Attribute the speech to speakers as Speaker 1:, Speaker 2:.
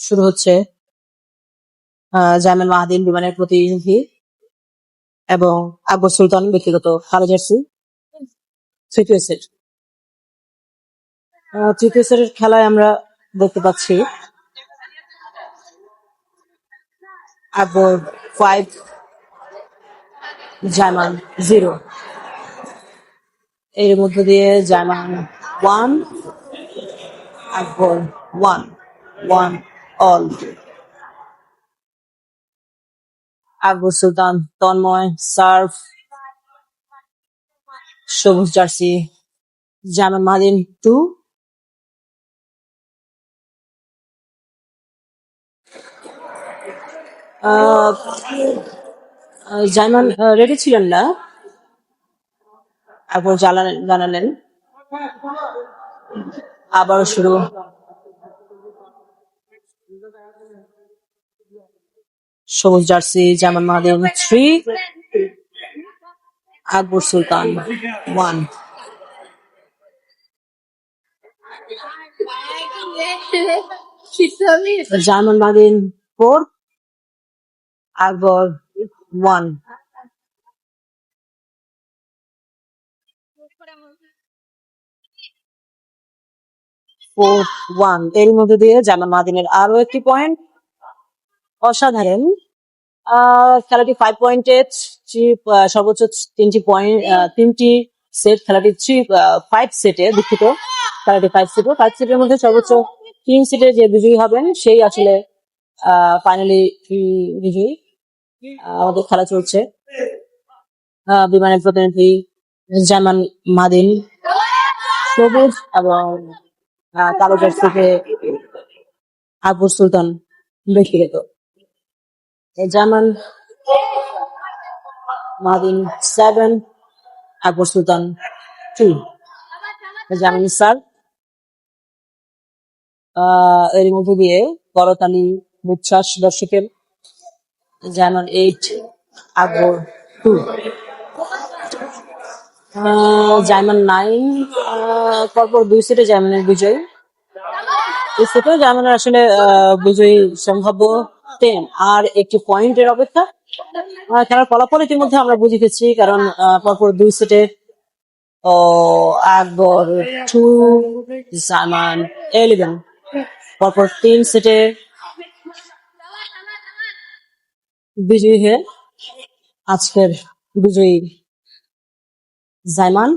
Speaker 1: শুরু হচ্ছে জামিল মাহাদিন বিমানের প্রতিনিধি এবং আকবর সুলতান ব্যক্তিগত কালো জার্সি। তৃতীয় সেট। তৃতীয় সেটের খেলায় আমরা দেখতে পাচ্ছি আকবর ফাইভ জামান জিরো। এর মধ্য দিয়ে Zaman one Akbar one one. All Akbar Sultan Tanmoy serve সবুজ jersey Zaman Madin two Zaman ready ছিলেন না? আকবর জানালেন জানালেন আবারও শুরু। সবুজ jersey Zaman Madin three Akbar Sultan one Zaman Madin four Akbar one four ওয়ানের মধ্যে দিয়ে জামান মাদিনের আরও একটি পয়েন্ট অসাধারণ। খেলাটি ফাইভ পয়েন্টে সর্বোচ্চ তিনটি পয়েন্ট তিনটি সেট খেলাটি থ্রি ফাইভ সেটে দুঃখিত খেলাটি ফাইভ সেটে ফাইভ সেটের মধ্যে সর্বোচ্চ তিন সেটে যে বিজয়ী হবেন, সেই আসলে ফাইনালি বিজয়ী আমাদের খেলা চলছে। বিমানের প্রতিনিধি জামান মাদিন সবুজ এবং কালো জার্সিতে আকবর সুলতান ব্যক্তিগত। জামান মাদিন সেভেন আকবর সুলতান টু জামিন স্যার এর মধ্যে দিয়ে করতালি উচ্ছ্বাস দর্শকের Zaman eight Akbar two জাইমান nine পরপর দুই সেটে জাইমানের বিজয়। এই সেটেও জাইমানের আসলে আহ, বিজয়ী সম্ভাব্য টেন আর একটি পয়েন্টের অপেক্ষা খেলার ফলাফল ইতিমধ্যে আমরা বুঝিতেছি কারণ আহ, পরপর দুই সেটে ও আকবর টু জামান এলিভেন পরপর তিন সেটে বিজয়ী হয়ে আজকের বিজয়ী জাইমান।